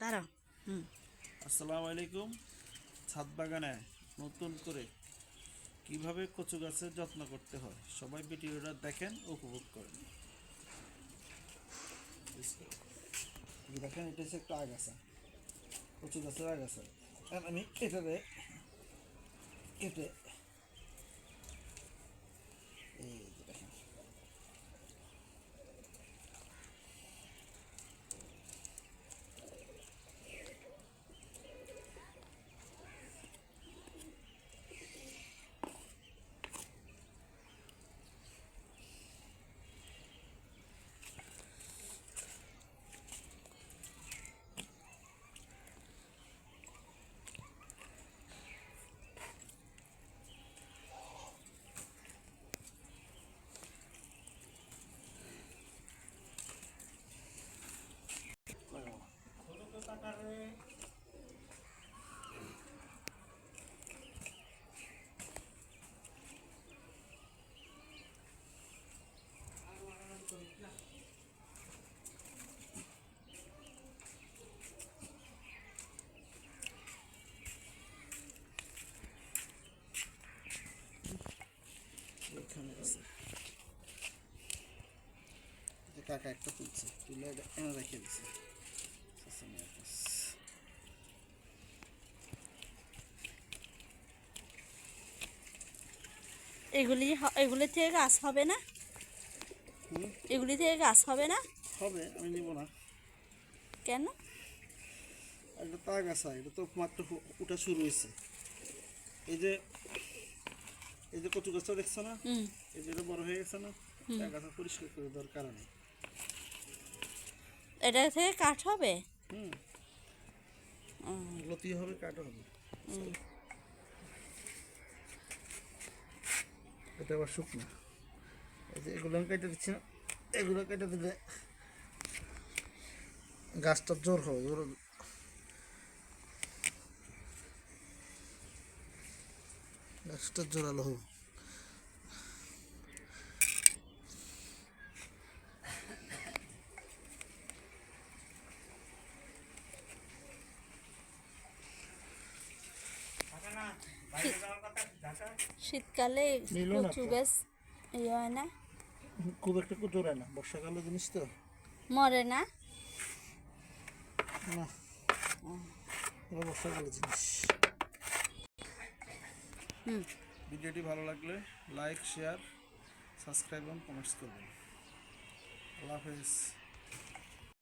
দাঁড়াও, হুম। আসসালামু আলাইকুম ছাদ বাগানে নতুন করে কীভাবে কচু গাছের যত্ন করতে হয়, সবাই ভিডিওটা দেখেন, উপভোগ করেন। দেখেন, এটা হচ্ছে একটা আগাছা, কচু গাছের আগাছা। আর আমি এটারে কেটে এই যে দেখেন এখানে আছে এই যে কাকা একটা তুলছে তুলে এনে রেখে দিছে। এগুলি এগুলি থেকে গাছ হবে না? এগুলি থেকে গাছ হবে না? হবে আমি নিব না। কেন? একটা তাগ আছে এটা তো মাত্র উঠা শুরু হয়েছে। এই যে এই যে কচু গাছটা দেখছ না? এই যে বড় হয়ে গেছে না? গাছটা পরিষ্কার করে দেওয়ার কারণে। এটা থেকে কাঠ হবে? হুম। লতি হবে কাটা হবে। এটা আবার শুকনো। এগুলো আমি কেটে দিচ্ছি না। এগুলো কেটে দিলে গাছটা জোর হবে এগুলো গাছটা জোরালো হবে। শীতকালে কচু গাছ ইয়ে হয় না। খুব একটা না বর্ষাকালের জিনিস তো। মরে না। বর্ষাকালের জিনিস। হুম। ভিডিওটি ভালো লাগলে লাইক শেয়ার সাবস্ক্রাইব এবং কমেন্টস করবেন। আল্লাহ হাফেজ।